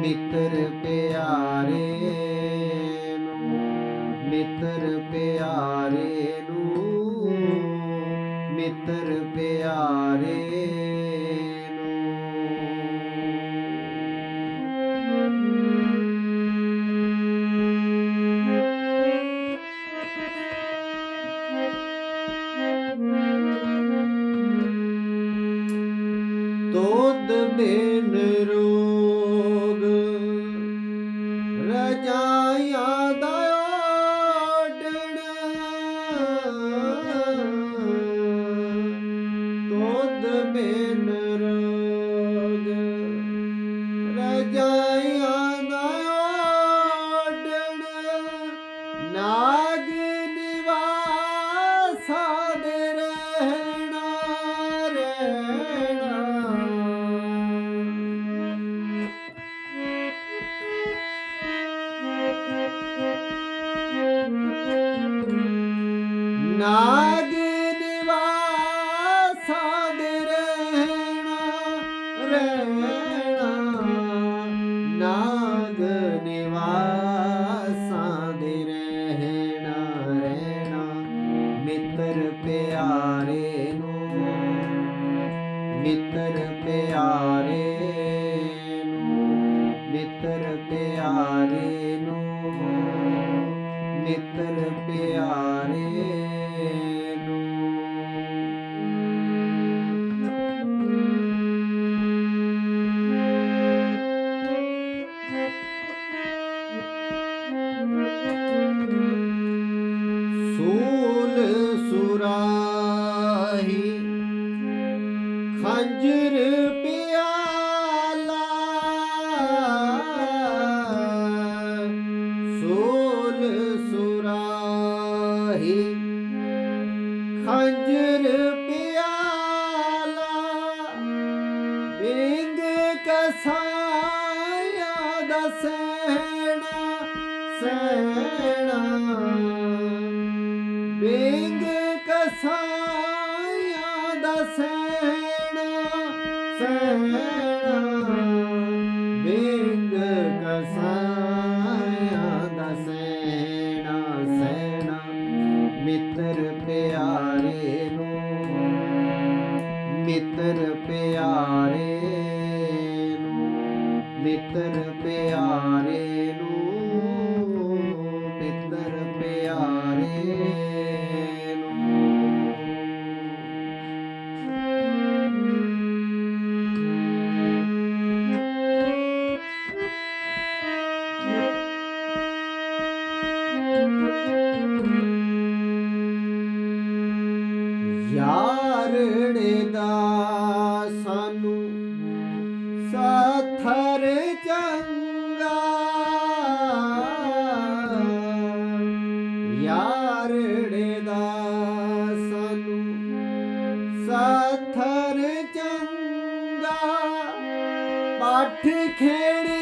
ਮਿੱਤਰ ਪਿਆਰੇ ਨੂੰ ਮਿੱਤਰ ਪਿਆਰੇ ਨੂੰ ਮਿੱਤਰ ਪਿਆਰੇ ਤੋਦ ਬਿਨ ਨਾਗ ਨਿਵਾਸਾ ਦੇ ਰਹਿਣਾ ਰਹਿਣਾ। ਨਾਗ ਨਿਵਾਸਾਂ ਦੇ ਰਹਿਣਾ ਰਹਿਣਾ। ਮਿੱਤਰ ਪਿਆਰੇ ਨੂੰ, ਮਿੱਤਰ ਪਿਆਰੇ ਮਿੱਤਰ ਪਿਆਰੇ ਨੂੰ। ਸੂਲ ਸੁਰਾਹੀ ਖੰਜਰ ਸੈਣਾ ਸੈਣਾ ਬਿੰਗ ਕਸਾਇਆ ਦਾ ਸੈਣਾ ਸੈਣਾ ਬਿੰਗ ਕਸਾਇਆ ਦਾ ਸੈਣਾ ਸੈਣਾ ਮਿੱਤਰ ਪਿਆਰੇ ਨੂੰ, ਮਿੱਤਰ ਪਿਆਰੇ ਨੂੰ, ਮਿੱਤਰ ਪਿਆਰੇ ਯਾਰੜੇ ਦਾ ਸਾਨੂੰ ਸਾਥਰ ਚੰਗਾ ਯਾਰੜੇ ਦਾ ਸਾਨੂੰ ਸਾਥਰ ਚੰਗਾ ਪਾਠ ਖੇੜਿਆ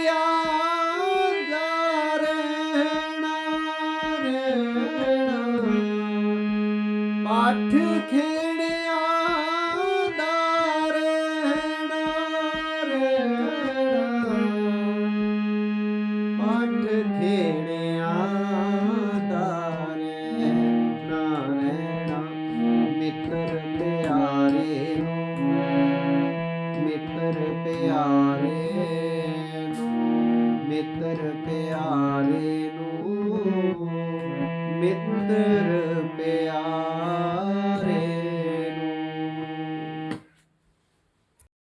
ya